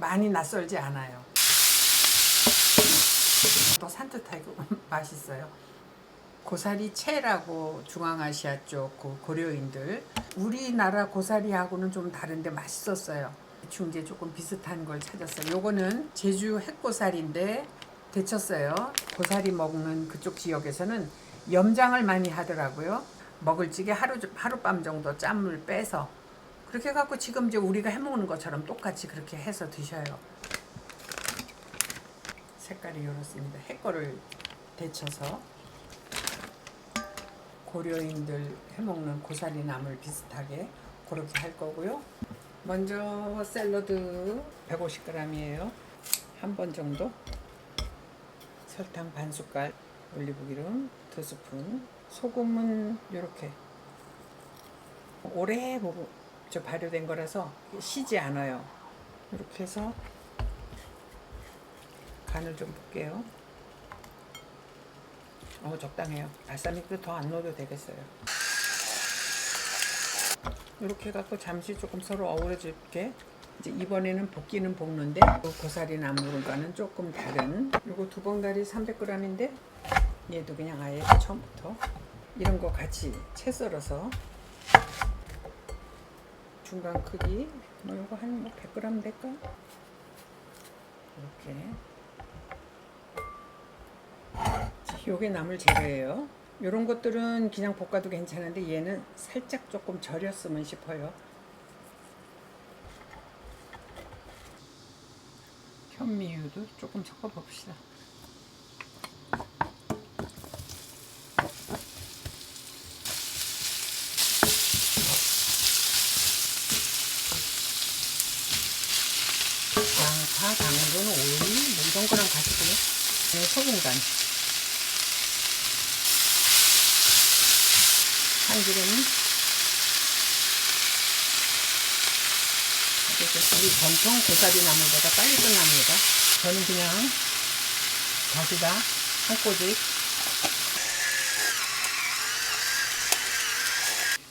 많이 낯설지 않아요. 또 산뜻하고 맛있어요. 고사리 채라고 중앙아시아 쪽 그 고려인들 우리나라 고사리하고는 좀 다른데 맛있었어요. 이제 조금 비슷한 걸 찾았어요. 요거는 제주 핵고사리인데 데쳤어요. 고사리 먹는 그쪽 지역에서는 염장을 많이 하더라고요. 먹을 적에 하루 하룻밤 정도 짠물 빼서 그렇게 갖고 지금 이제 우리가 해 먹는 것처럼 똑같이 그렇게 해서 드셔요. 색깔이 이렇습니다. 해거를 데쳐서 고려인들 해먹는 고사리 나물 비슷하게 그렇게 할 거고요. 먼저 샐러드 150g이에요. 한 번 정도. 설탕 반 숟갈, 올리브기름 두 스푼, 소금은 이렇게 오래 보 고저 발효된 거라서 시지 않아요. 이렇게 해서 간을 좀 볼게요. 어 적당해요. 발사믹도 더 안 넣어도 되겠어요. 이렇게 해갖고 잠시 조금 서로 어우러질게. 이제 이번에는 볶기는 볶는데 그 고사리 나물과는 조금 다른. 이거 두 봉다리 300g인데 얘도 그냥 아예 처음부터 이런 거 같이 채 썰어서 중간 크기 뭐 이거 한 100g 될까? 이렇게. 요게 나물 재료예요. 요런 것들은 그냥 볶아도 괜찮은데 얘는 살짝 조금 절였으면 싶어요. 현미유도 조금 섞어 봅시다. 양파, 당근, 오이 뭐 이런 거랑 같이 네, 소금 간. 참기름 그래서 우리 전통 고사리 나물보다 빨리 끝납니다. 저는 그냥 다시다 한 꼬집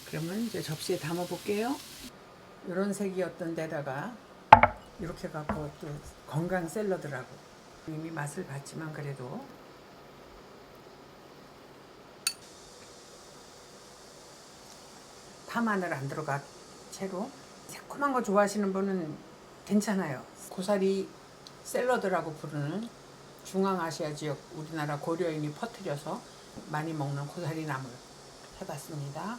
그러면 이제 접시에 담아 볼게요. 이런 색이었던 데다가 이렇게 갖고 또 건강 샐러드라고 이미 맛을 봤지만 그래도 파마늘 안 들어가 채로 새콤한 거 좋아하시는 분은 괜찮아요. 고사리 샐러드라고 부르는 중앙아시아 지역 우리나라 고려인이 퍼뜨려서 많이 먹는 고사리 나물 해봤습니다.